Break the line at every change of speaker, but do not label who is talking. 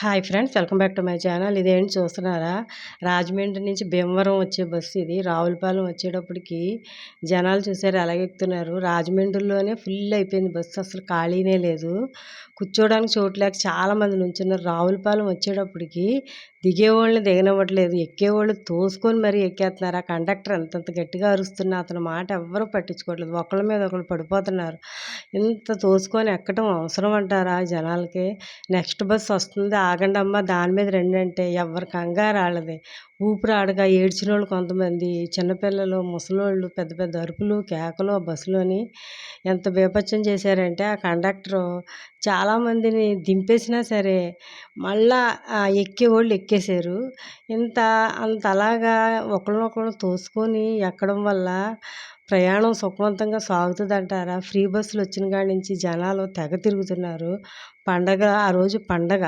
Hi friends welcome back to my channel. ఇదేంటి చూస్తున్నారా? రాజమండ్రి నుంచి భీమవరం వచ్చే బస్సు ఇది. రావులపాలెం వచ్చేటప్పటికి జనాలు చూసారు ఎలాగెక్కుతున్నారు రాజమండ్రిలోనే ఫుల్ అయిపోయింది బస్సు. అసలు ఖాళీనే లేదు. కూర్చోవడానికి చోటు లేక చాలామంది నుంచున్నారు. రావులపాలెం వచ్చేటప్పటికి దిగేవాళ్ళని దిగనివ్వట్లేదు. ఎక్కేవాళ్ళు తోసుకొని మరీ ఎక్కేస్తున్నారు. ఆ కండక్టర్ ఎంతంత గట్టిగా అరుస్తున్నా అతని మాట ఎవ్వరూ పట్టించుకోవట్లేదు. ఒకళ్ళ మీద ఒకళ్ళు పడిపోతున్నారు. ఇంత తోసుకొని ఎక్కడం అవసరం అంటారా జనాలకి? నెక్స్ట్ బస్ వస్తుంది. ఆగండి అమ్మ దాని మీద రండి అంటే ఎవరి కంగారు వాళ్ళది ఊపిరాడగా ఏడ్చిన వాళ్ళు కొంతమంది చిన్నపిల్లలు ముసలోళ్ళు పెద్ద పెద్ద అరుపులు కేకలు ఆ బస్సులోని ఎంత బీభత్సం చేశారంటే ఆ కండక్టరు చాలామందిని దింపేసినా సరే మళ్ళా ఎక్కేవాళ్ళు ఎక్కేశారు. ఇంత అంత అలాగా ఒకరినొకరు తోసుకొని ఎక్కడం వల్ల ప్రయాణం సుఖవంతంగా సాగుతుందంటారా? ఫ్రీ బస్సులు వచ్చిన కాడి నుంచి జనాలు తెగ తిరుగుతున్నారు. పండగ ఆ రోజు పండగ.